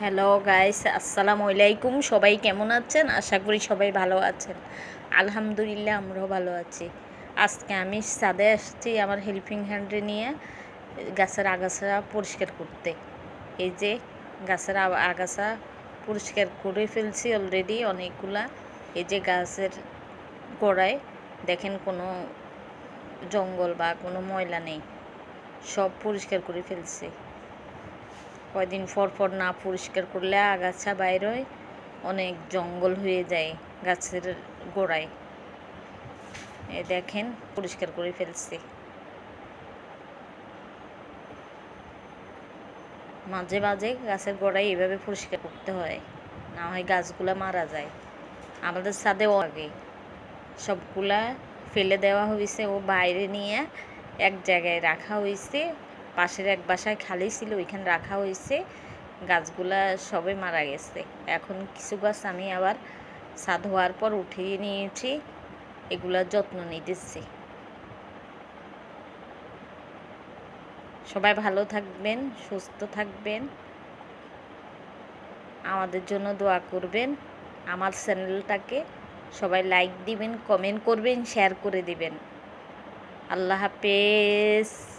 Hello guys আসসালামু আলাইকুম সবাই কেমন আছেন? আশা করি সবাই ভালো আছেন। আলহামদুলিল্লাহ, আমরাও ভালো আছি। আজকে আমি সাদে আসছি আমার হেল্পিং হ্যান্ডে নিয়ে গাছের আগাছা পরিষ্কার করতে। এই যে গাছের আগাছা পরিষ্কার করে ফেলছি অলরেডি অনেকগুলা। এই যে গাছের গোড়ায় দেখেন কোনো জঙ্গল বা কোনো ময়লা নেই। সব পরিষ্কার করে ফেলছি। কয়দিন পর পর না পরিষ্কার করলে আগাছা বাইর হয় অনেক জঙ্গল হয়ে যায় গাছের গোড়ায়। এ দেখেন, পরিষ্কার করে ফেলছি। মাঝে মাঝে গাছের গোড়ায় এভাবে পরিষ্কার করতে হয়, না হয় গাছগুলা মারা যায়। আমাদের ছাদেও আগে সবগুলা ফেলে দেওয়া হয়েছে ও বাইরে নিয়ে এক জায়গায় রাখা হয়েছে পাশের এক বাসায় খালি ছিল, ওইখানে রাখা হয়েছে। গাছগুলা সবে মারা গেছে। এখন কিছু গাছ আমি আবার ছাদ হওয়ার পর উঠিয়ে নিয়েছি। এগুলার যত্ন নিতেছি। সবাই ভালো থাকবেন, সুস্থ থাকবেন। আমাদের জন্য দোয়া করবেন। আমার চ্যানেলটাকে সবাই লাইক দিবেন, কমেন্ট করবেন, শেয়ার করে দিবেন। আল্লাহ হাফেজ।